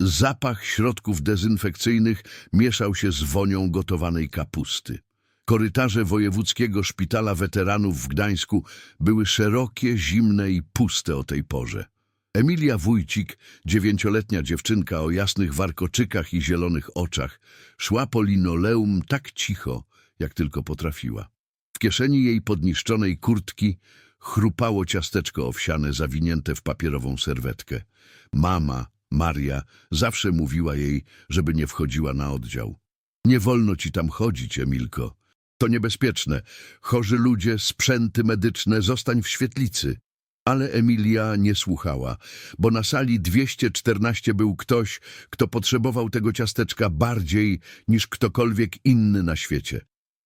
Zapach środków dezynfekcyjnych mieszał się z wonią gotowanej kapusty. Korytarze wojewódzkiego szpitala weteranów w Gdańsku były szerokie, zimne i puste o tej porze. Emilia Wójcik, dziewięcioletnia dziewczynka o jasnych warkoczykach i zielonych oczach, szła po linoleum tak cicho, jak tylko potrafiła. W kieszeni jej podniszczonej kurtki chrupało ciasteczko owsiane zawinięte w papierową serwetkę. Mama, Maria, zawsze mówiła jej, żeby nie wchodziła na oddział. Nie wolno ci tam chodzić, Emilko. To niebezpieczne. Chorzy ludzie, sprzęty medyczne, zostań w świetlicy. Ale Emilia nie słuchała, bo na sali 214 był ktoś, kto potrzebował tego ciasteczka bardziej niż ktokolwiek inny na świecie.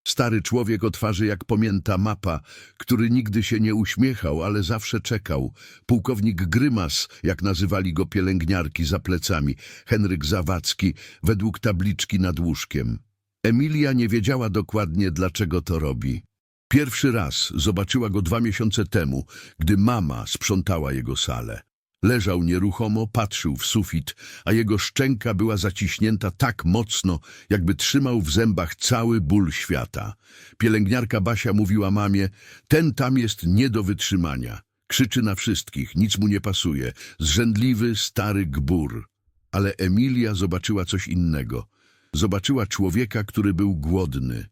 Stary człowiek o twarzy jak pamięta mapa, który nigdy się nie uśmiechał, ale zawsze czekał. Pułkownik Grymas, jak nazywali go pielęgniarki za plecami, Henryk Zawadzki, według tabliczki nad łóżkiem. Emilia nie wiedziała dokładnie, dlaczego to robi. Pierwszy raz zobaczyła go dwa miesiące temu, gdy mama sprzątała jego salę. Leżał nieruchomo, patrzył w sufit, a jego szczęka była zaciśnięta tak mocno, jakby trzymał w zębach cały ból świata. Pielęgniarka Basia mówiła mamie, ten tam jest nie do wytrzymania. Krzyczy na wszystkich, nic mu nie pasuje. Zrzędliwy, stary gbur. Ale Emilia zobaczyła coś innego. Zobaczyła człowieka, który był głodny.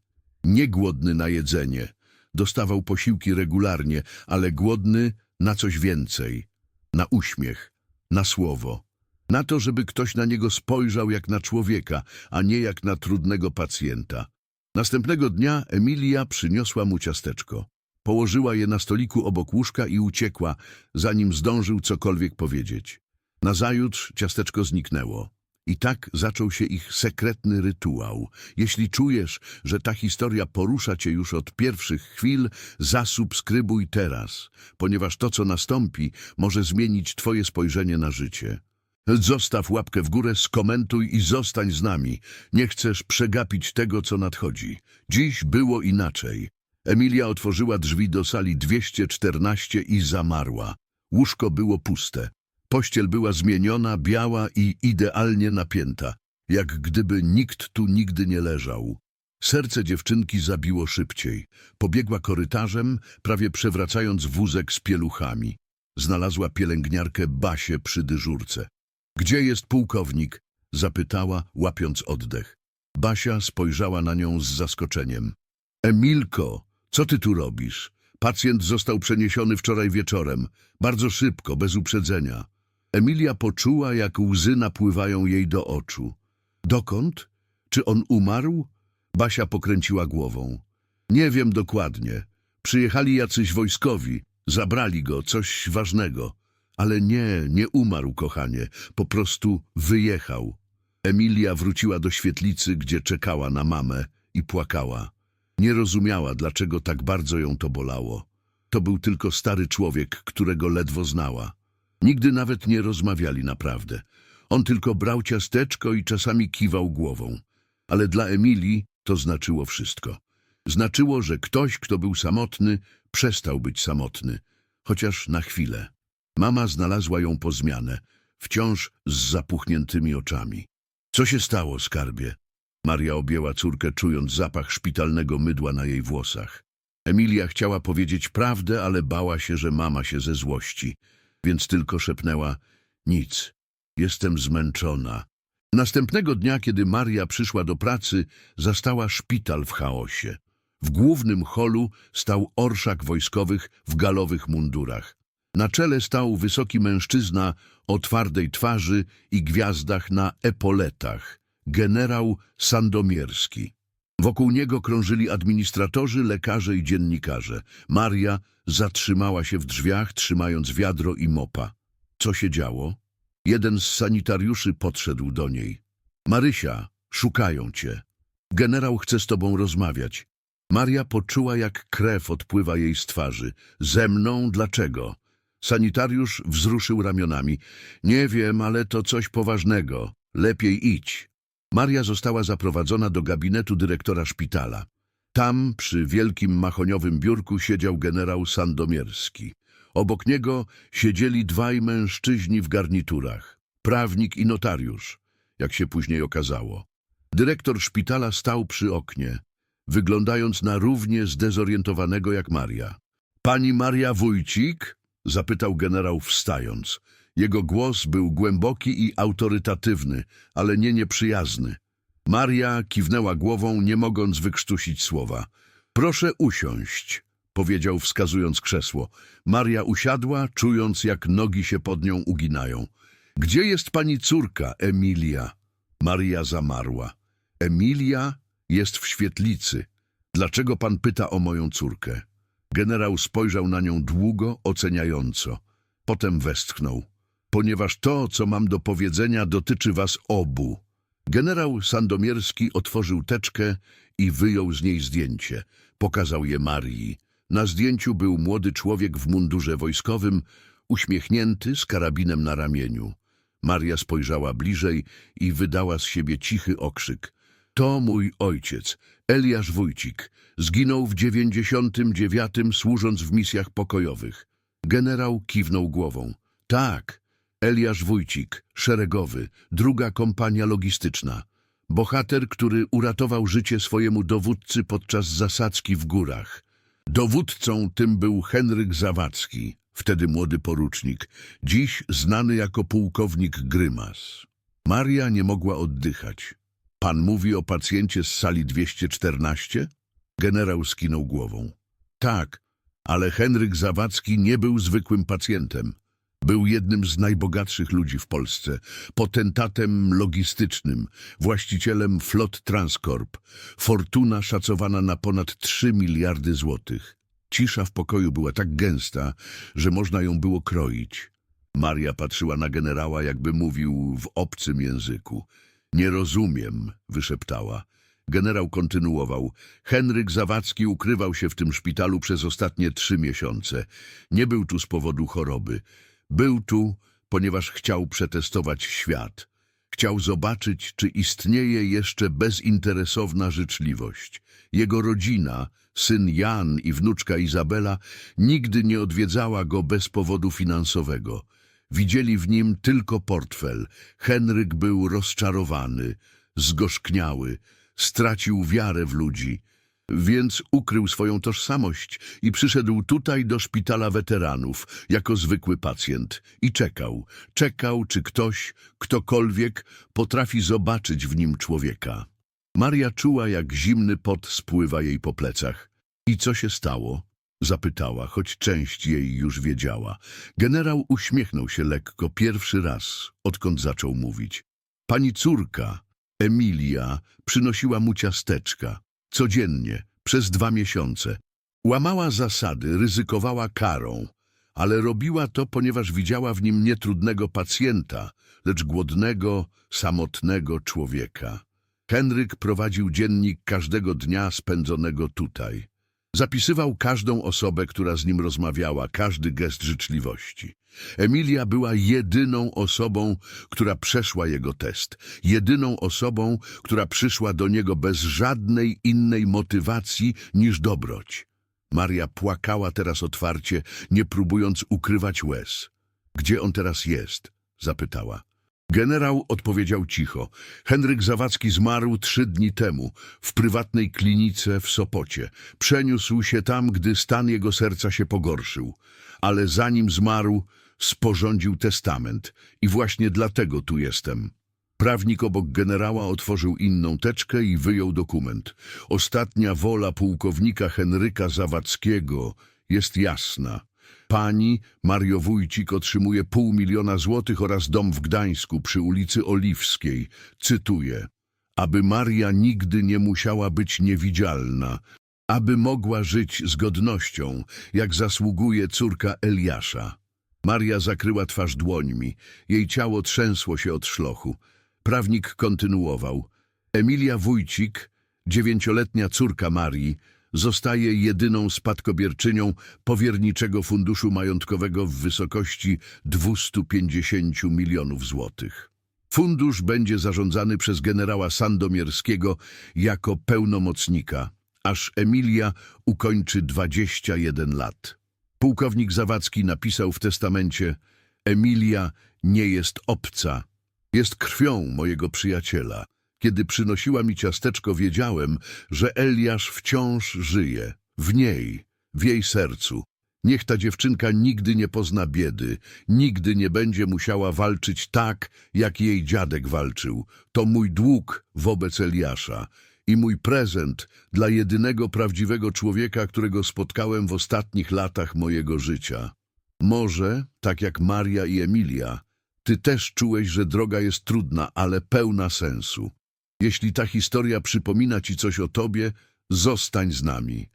Nie głodny na jedzenie. Dostawał posiłki regularnie, ale głodny na coś więcej. Na uśmiech, na słowo. Na to, żeby ktoś na niego spojrzał jak na człowieka, a nie jak na trudnego pacjenta. Następnego dnia Emilia przyniosła mu ciasteczko. Położyła je na stoliku obok łóżka i uciekła, zanim zdążył cokolwiek powiedzieć. Nazajutrz ciasteczko zniknęło. I tak zaczął się ich sekretny rytuał. Jeśli czujesz, że ta historia porusza cię już od pierwszych chwil, zasubskrybuj teraz, ponieważ to, co nastąpi, może zmienić twoje spojrzenie na życie. Zostaw łapkę w górę, skomentuj i zostań z nami. Nie chcesz przegapić tego, co nadchodzi. Dziś było inaczej. Emilia otworzyła drzwi do sali 214 i zamarła. Łóżko było puste. Pościel była zmieniona, biała i idealnie napięta, jak gdyby nikt tu nigdy nie leżał. Serce dziewczynki zabiło szybciej. Pobiegła korytarzem, prawie przewracając wózek z pieluchami. Znalazła pielęgniarkę Basię przy dyżurce. Gdzie jest pułkownik? Zapytała, łapiąc oddech. Basia spojrzała na nią z zaskoczeniem. Emilko, co ty tu robisz? Pacjent został przeniesiony wczoraj wieczorem. Bardzo szybko, bez uprzedzenia. Emilia poczuła, jak łzy napływają jej do oczu. Dokąd? Czy on umarł? Basia pokręciła głową. Nie wiem dokładnie. Przyjechali jacyś wojskowi. Zabrali go, coś ważnego. Ale nie, nie umarł, kochanie. Po prostu wyjechał. Emilia wróciła do świetlicy, gdzie czekała na mamę i płakała. Nie rozumiała, dlaczego tak bardzo ją to bolało. To był tylko stary człowiek, którego ledwo znała. Nigdy nawet nie rozmawiali naprawdę. On tylko brał ciasteczko i czasami kiwał głową. Ale dla Emilii to znaczyło wszystko. Znaczyło, że ktoś, kto był samotny, przestał być samotny, chociaż na chwilę. Mama znalazła ją po zmianę, wciąż z zapuchniętymi oczami. Co się stało, skarbie? Maria objęła córkę, czując zapach szpitalnego mydła na jej włosach. Emilia chciała powiedzieć prawdę, ale bała się, że mama się ze złości, więc tylko szepnęła nic. Jestem zmęczona. Następnego dnia, kiedy Maria przyszła do pracy, zastała szpital w chaosie. W głównym holu stał orszak wojskowych w galowych mundurach. Na czele stał wysoki mężczyzna o twardej twarzy i gwiazdach na epoletach, generał Sandomierski. Wokół niego krążyli administratorzy, lekarze i dziennikarze. Maria zatrzymała się w drzwiach, trzymając wiadro i mopa. Co się działo? Jeden z sanitariuszy podszedł do niej. Marysia, szukają cię. Generał chce z tobą rozmawiać. Maria poczuła, jak krew odpływa jej z twarzy. Ze mną? Dlaczego? Sanitariusz wzruszył ramionami. Nie wiem, ale to coś poważnego. Lepiej idź. Maria została zaprowadzona do gabinetu dyrektora szpitala. Tam, przy wielkim mahoniowym biurku, siedział generał Sandomierski. Obok niego siedzieli dwaj mężczyźni w garniturach. prawnik i notariusz, jak się później okazało. Dyrektor szpitala stał przy oknie, wyglądając na równie zdezorientowanego jak Maria. Pani Maria Wójcik? zapytał generał wstając. Jego głos był głęboki i autorytatywny, ale nie nieprzyjazny. Maria kiwnęła głową, nie mogąc wykrztusić słowa. Proszę usiąść, powiedział wskazując krzesło. Maria usiadła, czując jak nogi się pod nią uginają. Gdzie jest pani córka, Emilia? Maria zamarła. Emilia jest w świetlicy. Dlaczego pan pyta o moją córkę? Generał spojrzał na nią długo, oceniająco. Potem westchnął. Ponieważ to, co mam do powiedzenia, dotyczy was obu. Generał Sandomierski otworzył teczkę i wyjął z niej zdjęcie. Pokazał je Marii. Na zdjęciu był młody człowiek w mundurze wojskowym, uśmiechnięty, z karabinem na ramieniu. Maria spojrzała bliżej i wydała z siebie cichy okrzyk. To mój ojciec, Eliasz Wójcik. Zginął w 99 służąc w misjach pokojowych. Generał kiwnął głową. Tak, Eliasz Wójcik, szeregowy, druga kompania logistyczna. Bohater, który uratował życie swojemu dowódcy podczas zasadzki w górach. Dowódcą tym był Henryk Zawadzki, wtedy młody porucznik, dziś znany jako pułkownik Grymas. Maria nie mogła oddychać. Pan mówi o pacjencie z sali 214? Generał skinął głową. Tak, ale Henryk Zawadzki nie był zwykłym pacjentem. Był jednym z najbogatszych ludzi w Polsce, potentatem logistycznym, właścicielem flot Transcorp. Fortuna szacowana na ponad 3 miliardy złotych. Cisza w pokoju była tak gęsta, że można ją było kroić. Maria patrzyła na generała, jakby mówił w obcym języku. Nie rozumiem, wyszeptała. Generał kontynuował. Henryk Zawadzki ukrywał się w tym szpitalu przez ostatnie trzy miesiące. Nie był tu z powodu choroby. Był tu, ponieważ chciał przetestować świat. Chciał zobaczyć, czy istnieje jeszcze bezinteresowna życzliwość. Jego rodzina, syn Jan i wnuczka Izabela, nigdy nie odwiedzała go bez powodu finansowego. Widzieli w nim tylko portfel. Henryk był rozczarowany, zgorzkniały, stracił wiarę w ludzi. Więc ukrył swoją tożsamość i przyszedł tutaj do szpitala weteranów jako zwykły pacjent i czekał. Czekał, czy ktoś, ktokolwiek potrafi zobaczyć w nim człowieka. Maria czuła, jak zimny pot spływa jej po plecach. I co się stało? Zapytała, choć część jej już wiedziała. Generał uśmiechnął się lekko pierwszy raz, odkąd zaczął mówić. Pani córka, Emilia, przynosiła mu ciasteczka. Codziennie, przez dwa miesiące. Łamała zasady, ryzykowała karą, ale robiła to, ponieważ widziała w nim nietrudnego pacjenta, lecz głodnego, samotnego człowieka. Henryk prowadził dziennik każdego dnia spędzonego tutaj. Zapisywał każdą osobę, która z nim rozmawiała, każdy gest życzliwości. Emilia była jedyną osobą, która przeszła jego test, jedyną osobą, która przyszła do niego bez żadnej innej motywacji niż dobroć. Maria płakała teraz otwarcie, nie próbując ukrywać łez. Gdzie on teraz jest? zapytała. Generał odpowiedział cicho. Henryk Zawadzki zmarł trzy dni temu, w prywatnej klinice w Sopocie. Przeniósł się tam, gdy stan jego serca się pogorszył. Ale zanim zmarł, sporządził testament i właśnie dlatego tu jestem. Prawnik obok generała otworzył inną teczkę i wyjął dokument. Ostatnia wola pułkownika Henryka Zawadzkiego jest jasna. Pani Mario Wójcik otrzymuje pół miliona złotych oraz dom w Gdańsku przy ulicy Oliwskiej. Cytuję. Aby Maria nigdy nie musiała być niewidzialna, aby mogła żyć z godnością, jak zasługuje córka Eliasza. Maria zakryła twarz dłońmi. Jej ciało trzęsło się od szlochu. Prawnik kontynuował. Emilia Wójcik, dziewięcioletnia córka Marii, zostaje jedyną spadkobierczynią powierniczego funduszu majątkowego w wysokości 250 milionów złotych. Fundusz będzie zarządzany przez generała Sandomierskiego jako pełnomocnika, aż Emilia ukończy 21 lat. Pułkownik Zawadzki napisał w testamencie Emilia nie jest obca Jest krwią mojego przyjaciela. Kiedy przynosiła mi ciasteczko, wiedziałem, że Eliasz wciąż żyje. W niej, w jej sercu. Niech ta dziewczynka nigdy nie pozna biedy, nigdy nie będzie musiała walczyć tak, jak jej dziadek walczył. To mój dług wobec Eliasza i mój prezent dla jedynego prawdziwego człowieka, którego spotkałem w ostatnich latach mojego życia. Może, tak jak Maria i Emilia, ty też czułeś, że droga jest trudna, ale pełna sensu. Jeśli ta historia przypomina ci coś o tobie, zostań z nami.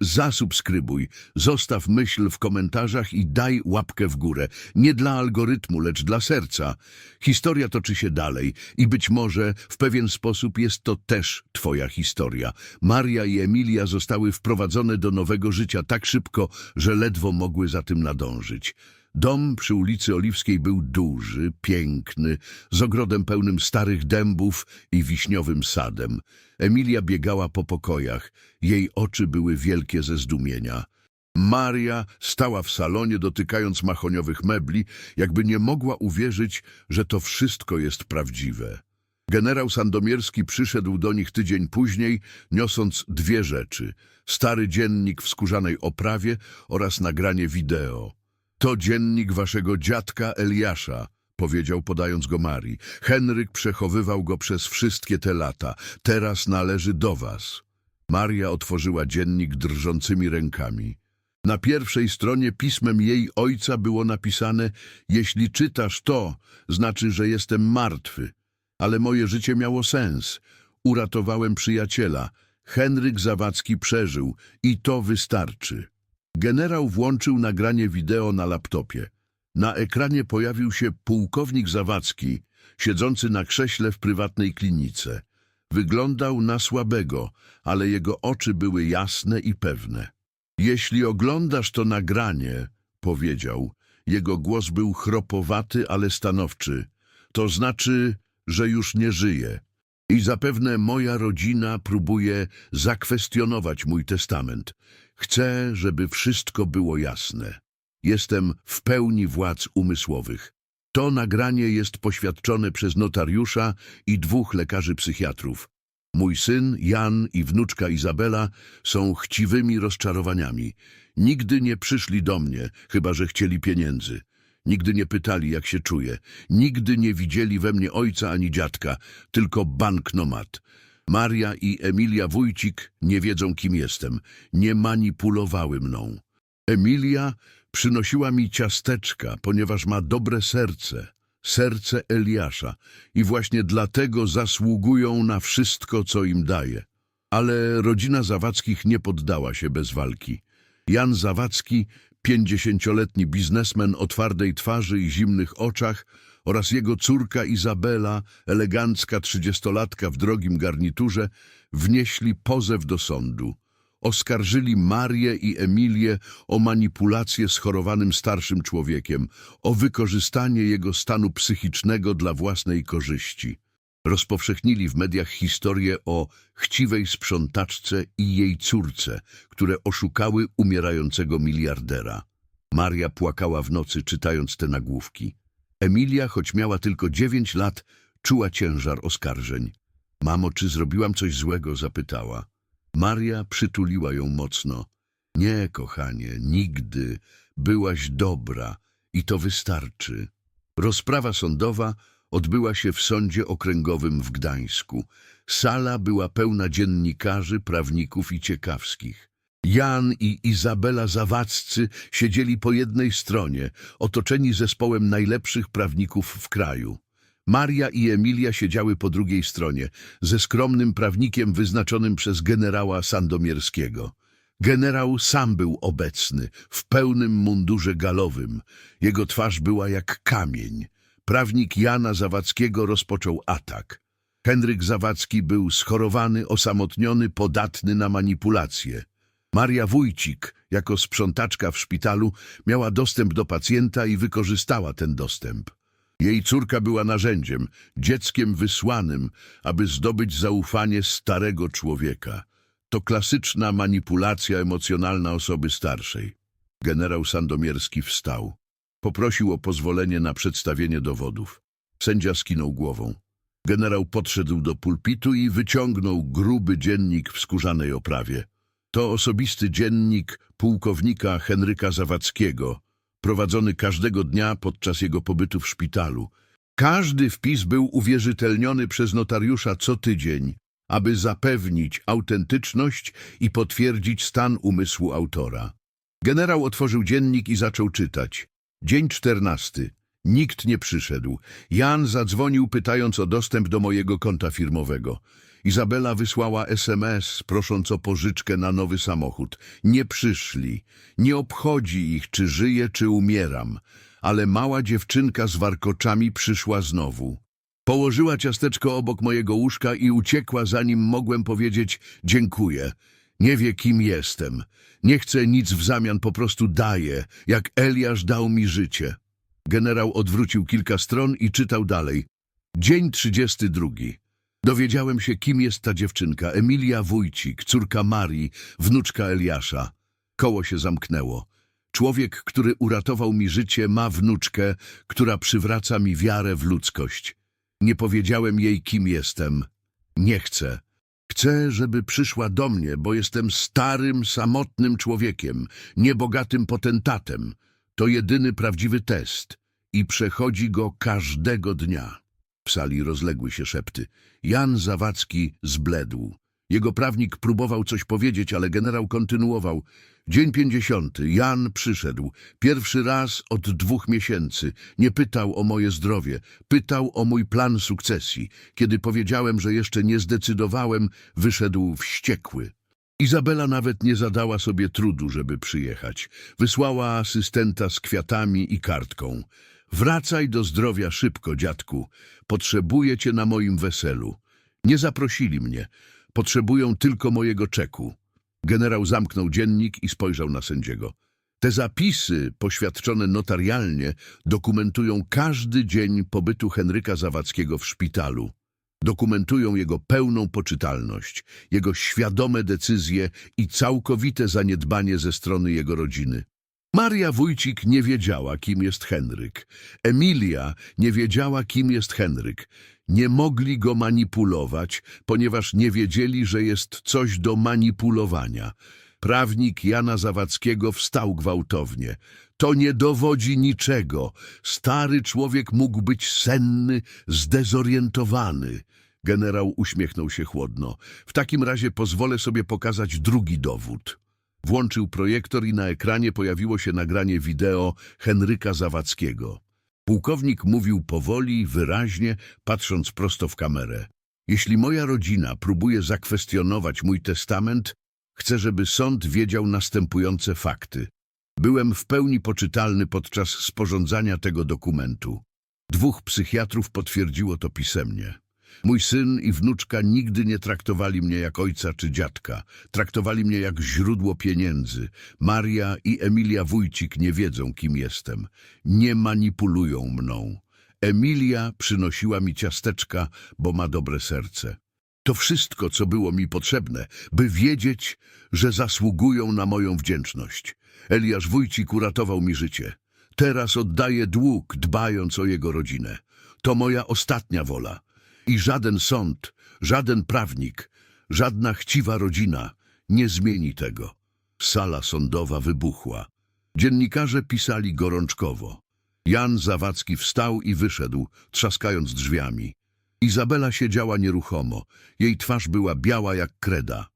Zasubskrybuj, zostaw myśl w komentarzach i daj łapkę w górę. Nie dla algorytmu, lecz dla serca. Historia toczy się dalej i być może w pewien sposób jest to też twoja historia. Maria i Emilia zostały wprowadzone do nowego życia tak szybko, że ledwo mogły za tym nadążyć. Dom przy ulicy Oliwskiej był duży, piękny, z ogrodem pełnym starych dębów i wiśniowym sadem. Emilia biegała po pokojach. Jej oczy były wielkie ze zdumienia. Maria stała w salonie, dotykając mahoniowych mebli, jakby nie mogła uwierzyć, że to wszystko jest prawdziwe. Generał Sandomierski przyszedł do nich tydzień później, niosąc dwie rzeczy. Stary dziennik w skórzanej oprawie oraz nagranie wideo. To dziennik waszego dziadka Eliasza, powiedział podając go Marii. Henryk przechowywał go przez wszystkie te lata. Teraz należy do was. Maria otworzyła dziennik drżącymi rękami. Na pierwszej stronie pismem jej ojca było napisane Jeśli czytasz to, znaczy, że jestem martwy. Ale moje życie miało sens. Uratowałem przyjaciela. Henryk Zawadzki przeżył i to wystarczy. Generał włączył nagranie wideo na laptopie. Na ekranie pojawił się pułkownik Zawadzki, siedzący na krześle w prywatnej klinice. Wyglądał na słabego, ale jego oczy były jasne i pewne. Jeśli oglądasz to nagranie, powiedział, jego głos był chropowaty, ale stanowczy, to znaczy, że już nie żyje. I zapewne moja rodzina próbuje zakwestionować mój testament. Chcę, żeby wszystko było jasne. Jestem w pełni władz umysłowych. To nagranie jest poświadczone przez notariusza i dwóch lekarzy psychiatrów. Mój syn, Jan i wnuczka Izabela są chciwymi rozczarowaniami. Nigdy nie przyszli do mnie, chyba że chcieli pieniędzy. Nigdy nie pytali, jak się czuję. Nigdy nie widzieli we mnie ojca ani dziadka, tylko banknomat. Maria i Emilia Wójcik nie wiedzą, kim jestem. Nie manipulowały mną. Emilia przynosiła mi ciasteczka, ponieważ ma dobre serce, serce Eliasza i właśnie dlatego zasługują na wszystko, co im daje. Ale rodzina Zawackich nie poddała się bez walki. Jan Zawadzki, pięćdziesięcioletni biznesmen o twardej twarzy i zimnych oczach oraz jego córka Izabela, elegancka trzydziestolatka w drogim garniturze, wnieśli pozew do sądu. Oskarżyli Marię i Emilię o manipulację schorowanym starszym człowiekiem, o wykorzystanie jego stanu psychicznego dla własnej korzyści. Rozpowszechnili w mediach historię o chciwej sprzątaczce i jej córce, które oszukały umierającego miliardera. Maria płakała w nocy, czytając te nagłówki. Emilia, choć miała tylko dziewięć lat, czuła ciężar oskarżeń. Mamo, czy zrobiłam coś złego? zapytała. Maria przytuliła ją mocno. Nie, kochanie, nigdy. Byłaś dobra i to wystarczy. Rozprawa sądowa odbyła się w sądzie okręgowym w Gdańsku. Sala była pełna dziennikarzy, prawników i ciekawskich. Jan i Izabela Zawadzcy siedzieli po jednej stronie, otoczeni zespołem najlepszych prawników w kraju. Maria i Emilia siedziały po drugiej stronie, ze skromnym prawnikiem wyznaczonym przez generała Sandomierskiego. Generał sam był obecny, w pełnym mundurze galowym. Jego twarz była jak kamień. Prawnik Jana Zawadzkiego rozpoczął atak. Henryk Zawadzki był schorowany, osamotniony, podatny na manipulacje. Maria Wójcik, jako sprzątaczka w szpitalu, miała dostęp do pacjenta i wykorzystała ten dostęp. Jej córka była narzędziem, dzieckiem wysłanym, aby zdobyć zaufanie starego człowieka. To klasyczna manipulacja emocjonalna osoby starszej. Generał Sandomierski wstał. Poprosił o pozwolenie na przedstawienie dowodów. Sędzia skinął głową. Generał podszedł do pulpitu i wyciągnął gruby dziennik w skórzanej oprawie. To osobisty dziennik pułkownika Henryka Zawadzkiego, prowadzony każdego dnia podczas jego pobytu w szpitalu. Każdy wpis był uwierzytelniony przez notariusza co tydzień, aby zapewnić autentyczność i potwierdzić stan umysłu autora. Generał otworzył dziennik i zaczął czytać. Dzień czternasty. Nikt nie przyszedł. Jan zadzwonił pytając o dostęp do mojego konta firmowego. Izabela wysłała SMS prosząc o pożyczkę na nowy samochód. Nie przyszli. Nie obchodzi ich, czy żyję, czy umieram. Ale mała dziewczynka z warkoczami przyszła znowu. Położyła ciasteczko obok mojego łóżka i uciekła, zanim mogłem powiedzieć dziękuję. Nie wie, kim jestem. Nie chcę nic w zamian, po prostu daję, jak Eliasz dał mi życie. Generał odwrócił kilka stron i czytał dalej. Dzień 32. Dowiedziałem się, kim jest ta dziewczynka. Emilia Wójcik, córka Marii, wnuczka Eliasza. Koło się zamknęło. Człowiek, który uratował mi życie, ma wnuczkę, która przywraca mi wiarę w ludzkość. Nie powiedziałem jej, kim jestem. Nie chcę. Chcę, żeby przyszła do mnie, bo jestem starym, samotnym człowiekiem, niebogatym potentatem. To jedyny prawdziwy test i przechodzi go każdego dnia. W sali rozległy się szepty. Jan Zawadzki zbledł. Jego prawnik próbował coś powiedzieć, ale generał kontynuował. Dzień pięćdziesiąty. Jan przyszedł. Pierwszy raz od dwóch miesięcy. Nie pytał o moje zdrowie. Pytał o mój plan sukcesji. Kiedy powiedziałem, że jeszcze nie zdecydowałem, wyszedł wściekły. Izabela nawet nie zadała sobie trudu, żeby przyjechać. Wysłała asystenta z kwiatami i kartką. Wracaj do zdrowia szybko, dziadku. Potrzebuję cię na moim weselu. Nie zaprosili mnie. Potrzebują tylko mojego czeku. Generał zamknął dziennik i spojrzał na sędziego. Te zapisy, poświadczone notarialnie, dokumentują każdy dzień pobytu Henryka Zawadzkiego w szpitalu. Dokumentują jego pełną poczytalność, jego świadome decyzje i całkowite zaniedbanie ze strony jego rodziny. Maria Wójcik nie wiedziała, kim jest Henryk. Emilia nie wiedziała, kim jest Henryk. Nie mogli go manipulować, ponieważ nie wiedzieli, że jest coś do manipulowania. Prawnik Jana Zawadzkiego wstał gwałtownie. To nie dowodzi niczego. Stary człowiek mógł być senny, zdezorientowany. Generał uśmiechnął się chłodno. W takim razie pozwolę sobie pokazać drugi dowód. Włączył projektor i na ekranie pojawiło się nagranie wideo Henryka Zawadzkiego. Pułkownik mówił powoli, wyraźnie, patrząc prosto w kamerę. Jeśli moja rodzina próbuje zakwestionować mój testament, chcę, żeby sąd wiedział następujące fakty. Byłem w pełni poczytalny podczas sporządzania tego dokumentu. Dwóch psychiatrów potwierdziło to pisemnie. Mój syn i wnuczka nigdy nie traktowali mnie jak ojca czy dziadka. Traktowali mnie jak źródło pieniędzy. Maria i Emilia Wójcik nie wiedzą, kim jestem. Nie manipulują mną. Emilia przynosiła mi ciasteczka, bo ma dobre serce. To wszystko, co było mi potrzebne, by wiedzieć, że zasługują na moją wdzięczność. Eliasz Wójcik uratował mi życie. Teraz oddaję dług, dbając o jego rodzinę. To moja ostatnia wola. I żaden sąd, żaden prawnik, żadna chciwa rodzina nie zmieni tego. Sala sądowa wybuchła. Dziennikarze pisali gorączkowo. Jan Zawadzki wstał i wyszedł, trzaskając drzwiami. Izabela siedziała nieruchomo. Jej twarz była biała jak kreda.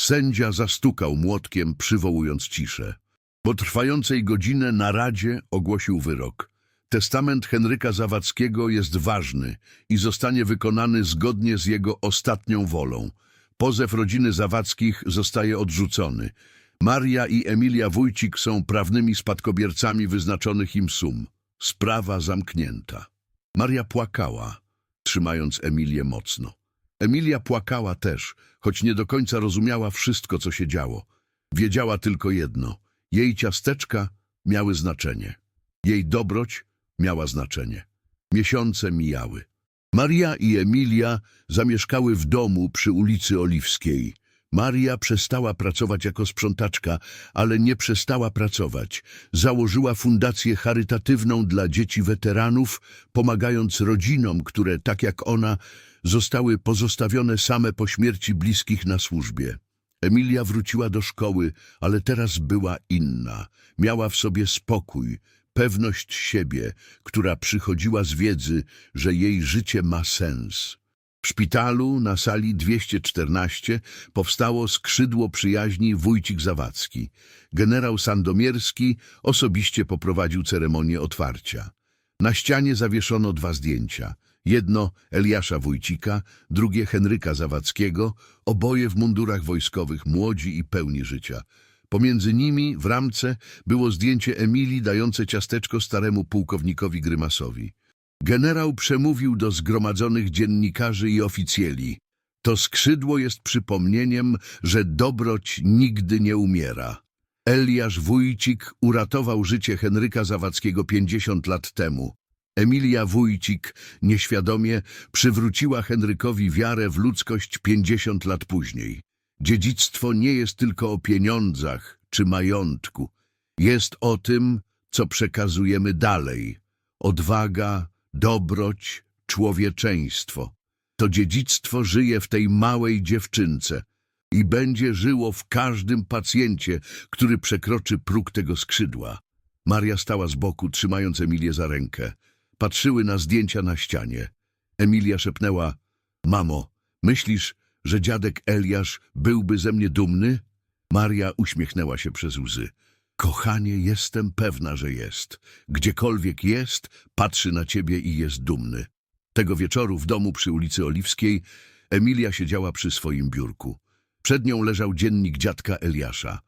Sędzia zastukał młotkiem, przywołując ciszę. Po trwającej godzinę naradzie ogłosił wyrok. Testament Henryka Zawadzkiego jest ważny i zostanie wykonany zgodnie z jego ostatnią wolą. Pozew rodziny Zawadzkich zostaje odrzucony. Maria i Emilia Wójcik są prawnymi spadkobiercami wyznaczonych im sum. Sprawa zamknięta. Maria płakała, trzymając Emilię mocno. Emilia płakała też, choć nie do końca rozumiała wszystko, co się działo. Wiedziała tylko jedno. Jej ciasteczka miały znaczenie. Jej dobroć miała znaczenie. Miesiące mijały. Maria i Emilia zamieszkały w domu przy ulicy Oliwskiej. Maria przestała pracować jako sprzątaczka, ale nie przestała pracować. Założyła fundację charytatywną dla dzieci weteranów, pomagając rodzinom, które, tak jak ona, zostały pozostawione same po śmierci bliskich na służbie. Emilia wróciła do szkoły, ale teraz była inna. Miała w sobie spokój, pewność siebie, która przychodziła z wiedzy, że jej życie ma sens. W szpitalu na sali 214 powstało skrzydło przyjaźni Wójcik Zawadzki. Generał Sandomierski osobiście poprowadził ceremonię otwarcia. Na ścianie zawieszono dwa zdjęcia. Jedno Eliasza Wójcika, drugie Henryka Zawadzkiego, oboje w mundurach wojskowych, młodzi i pełni życia. Pomiędzy nimi w ramce było zdjęcie Emilii dające ciasteczko staremu pułkownikowi Grymasowi. Generał przemówił do zgromadzonych dziennikarzy i oficjeli. To skrzydło jest przypomnieniem, że dobroć nigdy nie umiera. Eliasz Wójcik uratował życie Henryka Zawadzkiego 50 lat temu. Emilia Wójcik nieświadomie przywróciła Henrykowi wiarę w ludzkość 50 lat później. Dziedzictwo nie jest tylko o pieniądzach czy majątku. Jest o tym, co przekazujemy dalej. Odwaga, dobroć, człowieczeństwo. To dziedzictwo żyje w tej małej dziewczynce i będzie żyło w każdym pacjencie, który przekroczy próg tego skrzydła. Maria stała z boku, trzymając Emilię za rękę. Patrzyły na zdjęcia na ścianie. Emilia szepnęła, mamo, myślisz, że dziadek Eliasz byłby ze mnie dumny? Maria uśmiechnęła się przez łzy. Kochanie, jestem pewna, że jest. Gdziekolwiek jest, patrzy na ciebie i jest dumny. Tego wieczoru w domu przy ulicy Oliwskiej Emilia siedziała przy swoim biurku. Przed nią leżał dziennik dziadka Eliasza.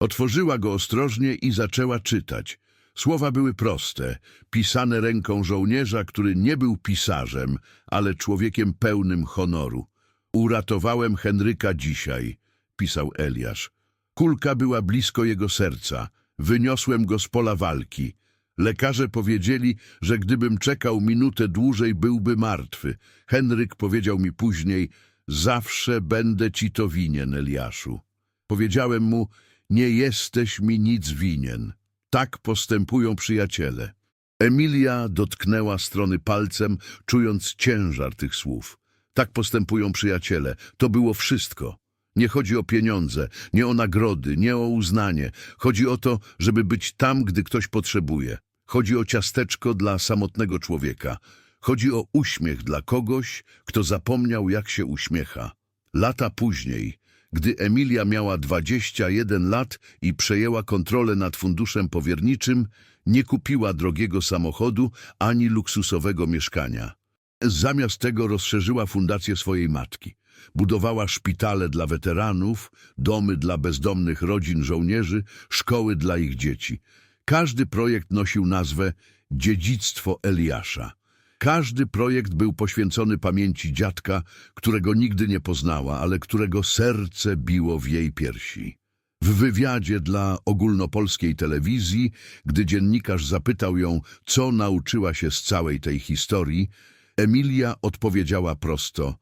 Otworzyła go ostrożnie i zaczęła czytać. Słowa były proste, pisane ręką żołnierza, który nie był pisarzem, ale człowiekiem pełnym honoru. Uratowałem Henryka dzisiaj, pisał Eliasz. Kulka była blisko jego serca. Wyniosłem go z pola walki. Lekarze powiedzieli, że gdybym czekał minutę dłużej, byłby martwy. Henryk powiedział mi później, zawsze będę ci to winien, Eliaszu. Powiedziałem mu, nie jesteś mi nic winien. Tak postępują przyjaciele. Emilia dotknęła strony palcem, czując ciężar tych słów. Tak postępują przyjaciele. To było wszystko. Nie chodzi o pieniądze, nie o nagrody, nie o uznanie. Chodzi o to, żeby być tam, gdy ktoś potrzebuje. Chodzi o ciasteczko dla samotnego człowieka. Chodzi o uśmiech dla kogoś, kto zapomniał, jak się uśmiecha. Lata później, gdy Emilia miała 21 lat i przejęła kontrolę nad funduszem powierniczym, nie kupiła drogiego samochodu ani luksusowego mieszkania. Zamiast tego rozszerzyła fundację swojej matki. Budowała szpitale dla weteranów, domy dla bezdomnych rodzin żołnierzy, szkoły dla ich dzieci. Każdy projekt nosił nazwę Dziedzictwo Eliasza. Każdy projekt był poświęcony pamięci dziadka, którego nigdy nie poznała, ale którego serce biło w jej piersi. W wywiadzie dla ogólnopolskiej telewizji, gdy dziennikarz zapytał ją, co nauczyła się z całej tej historii, Emilia odpowiedziała prosto: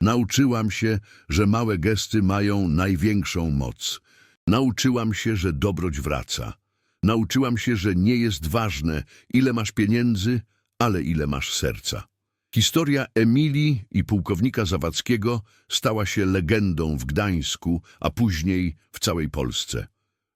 Nauczyłam się, że małe gesty mają największą moc. Nauczyłam się, że dobroć wraca. Nauczyłam się, że nie jest ważne, ile masz pieniędzy, ale ile masz serca. Historia Emilii i pułkownika Zawadzkiego stała się legendą w Gdańsku, a później w całej Polsce.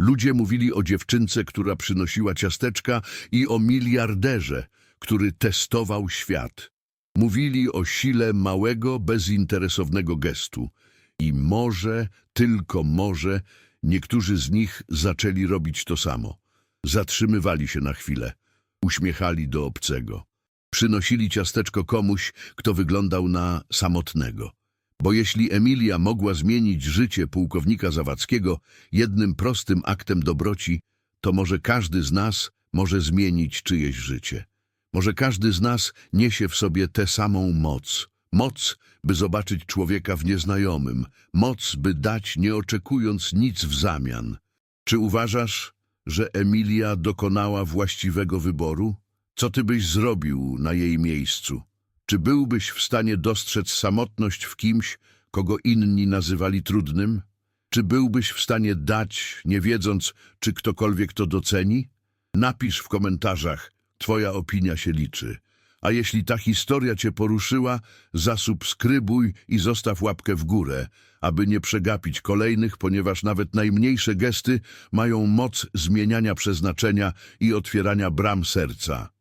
Ludzie mówili o dziewczynce, która przynosiła ciasteczka i o miliarderze, który testował świat. Mówili o sile małego, bezinteresownego gestu. I może, tylko może, niektórzy z nich zaczęli robić to samo. Zatrzymywali się na chwilę, uśmiechali do obcego. Przynosili ciasteczko komuś, kto wyglądał na samotnego. Bo jeśli Emilia mogła zmienić życie pułkownika Zawadzkiego jednym prostym aktem dobroci, to może każdy z nas może zmienić czyjeś życie. Może każdy z nas niesie w sobie tę samą moc. Moc, by zobaczyć człowieka w nieznajomym. Moc, by dać, nie oczekując nic w zamian. Czy uważasz, że Emilia dokonała właściwego wyboru? Co ty byś zrobił na jej miejscu? Czy byłbyś w stanie dostrzec samotność w kimś, kogo inni nazywali trudnym? Czy byłbyś w stanie dać, nie wiedząc, czy ktokolwiek to doceni? Napisz w komentarzach, twoja opinia się liczy. A jeśli ta historia cię poruszyła, zasubskrybuj i zostaw łapkę w górę, aby nie przegapić kolejnych, ponieważ nawet najmniejsze gesty mają moc zmieniania przeznaczenia i otwierania bram serca.